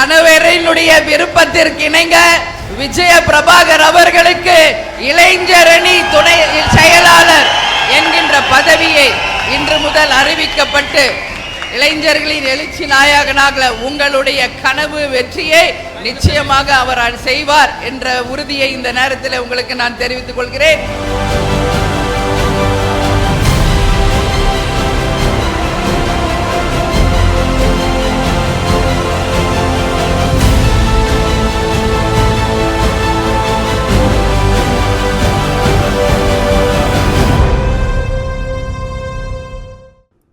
அனைவரினுடைய விருப்பத்திற்கு இணங்க விஜய பிரபாகர் அவர்களுக்கு இளைஞரணி துணை செயலாளர் என்கின்ற பதவியை இன்று முதல் அறிவிக்கப்பட்டு இளைஞர்களின் எழுச்சி நாயகனாக உங்களுடைய கனவு வெற்றியை நிச்சயமாக அவர் செய்வார் என்ற உறுதியை இந்த நேரத்தில் உங்களுக்கு நான் தெரிவித்துக் கொள்கிறேன்.